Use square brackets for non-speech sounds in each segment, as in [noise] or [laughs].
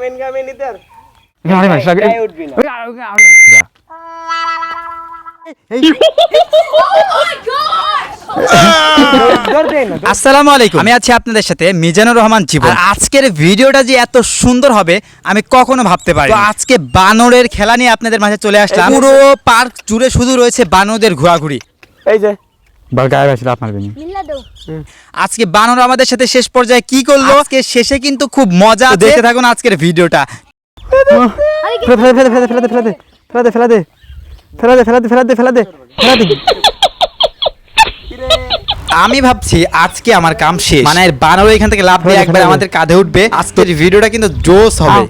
Come in come in ইতার গাড়ি মারিস লাগে উঠবি না। আসসালামু আলাইকুম। আমি আছি আপনাদের সাথে মিজানুর রহমান জীবন। আজকের ভিডিওটা যে এত সুন্দর হবে আমি কখনো ভাবতে পারি আজকে বানরের খেলা নিয়ে আপনাদের মাঝে চলে আসলাম। পুরো পার্ক জুড়ে শুধু রয়েছে বানরদের ঘোরাঘুরি। এই যে। গায়ে আজকে বানর আমাদের সাথে শেষ পর্যায়ে কি করল আজকে শেষে কিন্তু খুব মজা দেখে দেখতে থাকুন আজকের ভিডিওটা ফেলে ফেলে ফেলে ফেলে ফেলে দে ফেলে দে ফেলে দে ফেলে দে ফেলে দে ফেলাতে দে ফেলে দে ফেলা দে আমি ভাবছি আজকে আমার কাম শেষ। মানে বানর এখান থেকে লাভ দিয়ে একবার আমাদের কাঁধে উঠবে। আজকের ভিডিওটা কিন্তু জোস হবে।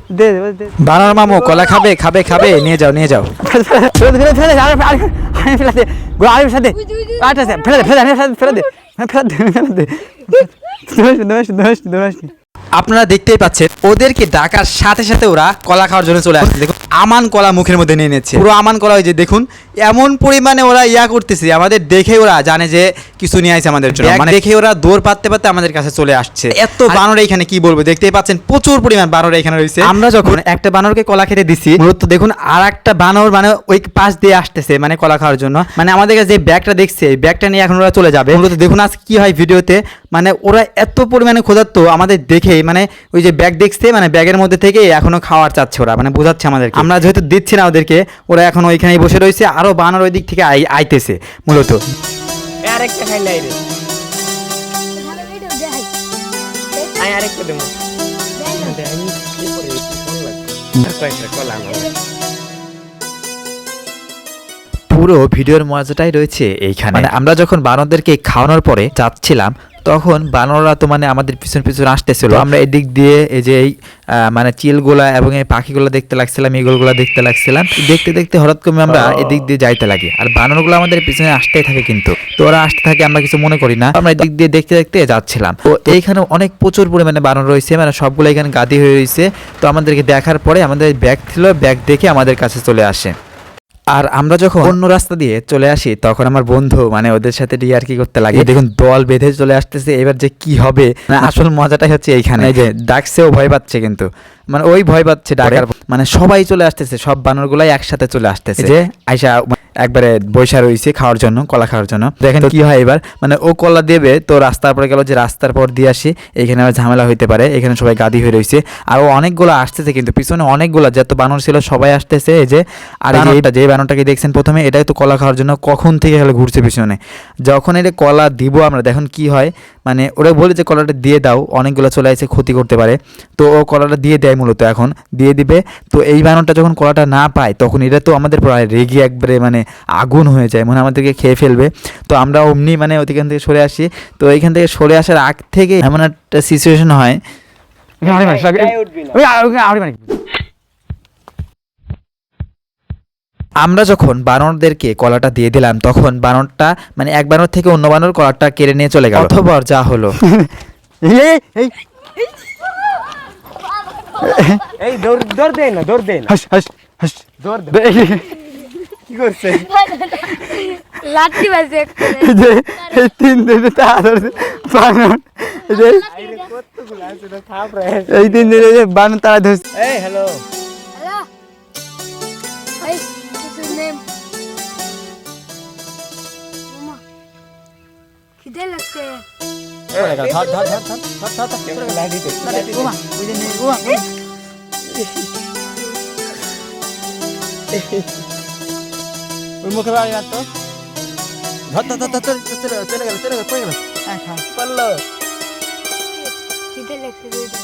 বানর মামু কলা খাবে খাবে খাবে নিয়ে যাও নিয়ে যাও। আপনারা দেখতেই পাচ্ছেন ওদেরকে ডাকার সাথে সাথে ওরা কলা খাওয়ার জন্য চলে আসছে। দেখুন আমান কলা মুখের মধ্যে নিয়ে নিচ্ছে। পুরো আমান কলা ওই যে দেখুন এমন পরিমাণে ওরা ইয়া করতেছে আমাদের দেখে ওরা জানে যে কিছু নিয়ে আসছে আমাদের জন্য। মানে দেখে ওরা দৌড় পাততে পাততে আমাদের কাছে চলে আসছে। এত বানর এখানে কি বলব? দেখতেই পাচ্ছেন প্রচুর পরিমাণ বানর এখানে রয়েছে। আমরা যখন একটা বানরকে কলা খেতে দিছি মূলত দেখুন আর একটা বানর মানে ওই পাশ দিয়ে আসতেছে মানে কলা খাওয়ার জন্য। মানে আমাদের কাছে যে ব্যাগটা দেখছে এই ব্যাগটা নিয়ে এখন ওরা চলে যাবে। মূলত দেখুন আজ কি হয় ভিডিওতে মানে ওরা এত পরিমাণে ক্ষুধার্ত আমাদের দেখে মানে ওই যে ব্যাগ দেখছে মানে ব্যাগের মধ্যে থেকে এখনও খাওয়ার চাচ্ছে ওরা মানে বোঝাচ্ছে আমাদেরকে। আমরা যেহেতু দিচ্ছি না ওদেরকে ওরা এখন ওইখানেই বসে রয়েছে আরও বানার ওই দিক থেকে আইতেছে মূলত। পুরো ভিডিওর মজাটাই রয়েছে এইখানে। মানে আমরা যখন বানরদেরকে খাওয়ানোর পরে চাচ্ছিলাম তখন বানররা তো মানে আমাদের পিছন পিছন আসতেছিল। আমরা এদিক দিয়ে এই যে এই মানে চিলগুলা এবং এই পাখিগুলো দেখতে লাগছিলাম ইগলগুলা দেখতে লাগছিলাম। দেখতে দেখতে হঠাৎ করে আমরা এদিক দিয়ে যাইতে লাগি। আর বানরগুলো আমাদের পিছনে আসতেই থাকে কিন্তু। তো ওরা আসতে থাকে আমরা কিছু মনে করি না। আমরা এদিক দিয়ে দেখতে দেখতে যাচ্ছিলাম। তো এইখানে অনেক প্রচুর পরিমাণে বানর রয়েছে মানে সবগুলো এখানে গাদি হয়ে রয়েছে। তো আমাদেরকে দেখার পরে আমাদের ব্যাগ ছিল ব্যাগ দেখে আমাদের কাছে চলে আসে। আর আমরা যখন অন্য রাস্তা দিয়ে চলে আসি তখন আমার বন্ধু মানে ওদের সাথে আর কি করতে লাগে। দেখুন দল বেঁধে চলে আসতেছে এবার যে কি হবে? মানে আসল মজাটাই হচ্ছে এইখানে। যে ডাকছে ও ভয় পাচ্ছে কিন্তু। মানে ওই ভয় পাচ্ছে ডাকার মানে সবাই চলে আসতেছে সব বানরগুলাই একসাথে চলে আসতেছে। যে আইসা একবারে বৈশা রয়েছে খাওয়ার জন্য কলা খাওয়ার জন্য। দেখেন কি হয় এবার মানে ও কলা দেবে তো রাস্তার পরে গেল যে রাস্তার পর দিয়ে আসি এখানে আবার ঝামেলা হইতে পারে এখানে সবাই গাদি হয়ে রয়েছে। আর ও অনেকগুলো আসতেছে কিন্তু পিছনে অনেকগুলো যত বানর ছিল সবাই আসতেছে এই যে আর এই যে এইটা যে বানরটাকে দেখছেন প্রথমে এটাই তো কলা খাওয়ার জন্য কখন থেকে হলে ঘুরছে পিছনে। যখন এটা কলা দিব আমরা দেখুন কি হয় মানে ওরা বলে যে কলাটা দিয়ে দাও অনেকগুলো চলে আসে ক্ষতি করতে পারে। তো ও কলাটা দিয়ে দেয় মূলত এখন দিয়ে দিবে। তো এই বানরটা যখন কলাটা না পায় তখন এটা তো আমাদের প্রায় রেগে একবারে মানে আগুন হয়ে যায় মানে আমাদেরকে খেয়ে ফেলবে। তো আমরা অমনি মানে ওইখান থেকে সরে আসি। তো এইখান থেকে সরে আসার আগ থেকে এমন একটা সিচুয়েশন হয়। আমরা যখন বানরদেরকে কলাটা দিয়ে দিলাম তখন বানরটা মানে এক বানর থেকে অন্য বানর কলাটা কেড়ে নিয়ে চলে গেল। অথবা যা হলো। [laughs] এই দৌড় দৌড় দে না দৌড় দে না। হাস হাস হাস। দৌড় দে। দে এই। কি করছে? লাঠি বাজে যে এই তিন দিনে তা বানর এই যে এই তিন দিনে যে বানর তারা ধরছে। এই হ্যালো? খিদে লাগছে। ধর ধর ধর ধর ধর ধর ধর দে ওমা ওই মুখে বাড়ি মারতো ধর ধর ধর ধর চলে চলে গেল চলে গেল পড়ে গেল হ্যাঁ হ্যাঁ। পড়ল খিদে লাগছে। দুইটা